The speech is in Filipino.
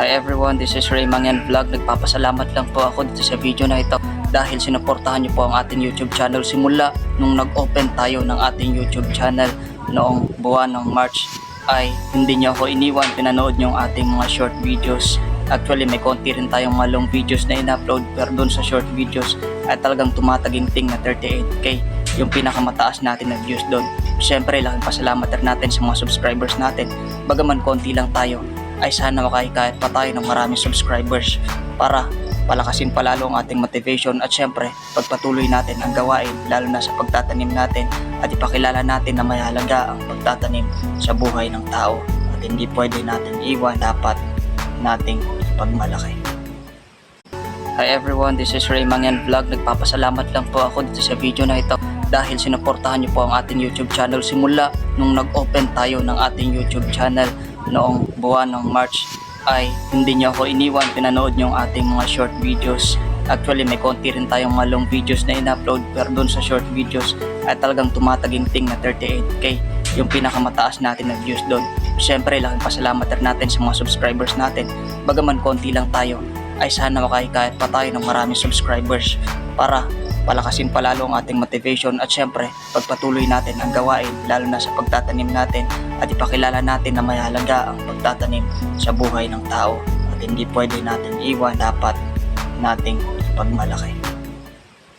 Hi everyone, this is Ray Mangyan Vlog. Nagpapasalamat lang po ako dito sa video na ito dahil sinuportahan niyo po ang ating YouTube channel simula nung nag-open tayo ng ating YouTube channel noong buwan ng March ay hindi niyo ako iniwan, pinanood niyo ang ating mga short videos. Actually, may konti rin tayong mga long videos na in-upload pero doon sa short videos ay talagang tumataginting na 38k yung pinakamataas natin na views doon. Siyempre, laking pasalamat rin natin sa mga subscribers natin. Bagaman konti lang tayo, ay sana makahikayat pa tayo ng maraming subscribers para palakasin palalo ang ating motivation at syempre pagpatuloy natin ang gawain lalo na sa pagtatanim natin at ipakilala natin na may halaga ang pagtatanim sa buhay ng tao at hindi pwede natin iwan dapat nating pagmalaki. Hi everyone, this is Ray Mangyan Vlog. Nagpapasalamat lang po ako dito sa video na ito dahil sinuportahan niyo po ang ating YouTube channel simula nung nag-open tayo ng ating YouTube channel noong buwan ng March ay hindi niyo ako iniwan, pinanood ang ating mga short videos. Actually, may konti rin tayong mga long videos na in-upload pero doon sa short videos ay talagang tumataginting na 38k yung pinakamataas natin na views doon. Siyempre, laking pasalamat rin natin sa mga subscribers natin. Bagaman konti lang tayo, ay sana makahikayat pa tayo ng maraming subscribers para palakasin palalo ang ating motivation at syempre pagpatuloy natin ang gawain lalo na sa pagtatanim natin at ipakilala natin na may halaga ang pagtatanim sa buhay ng tao at hindi pwede natin iwan dapat nating pagmalaki.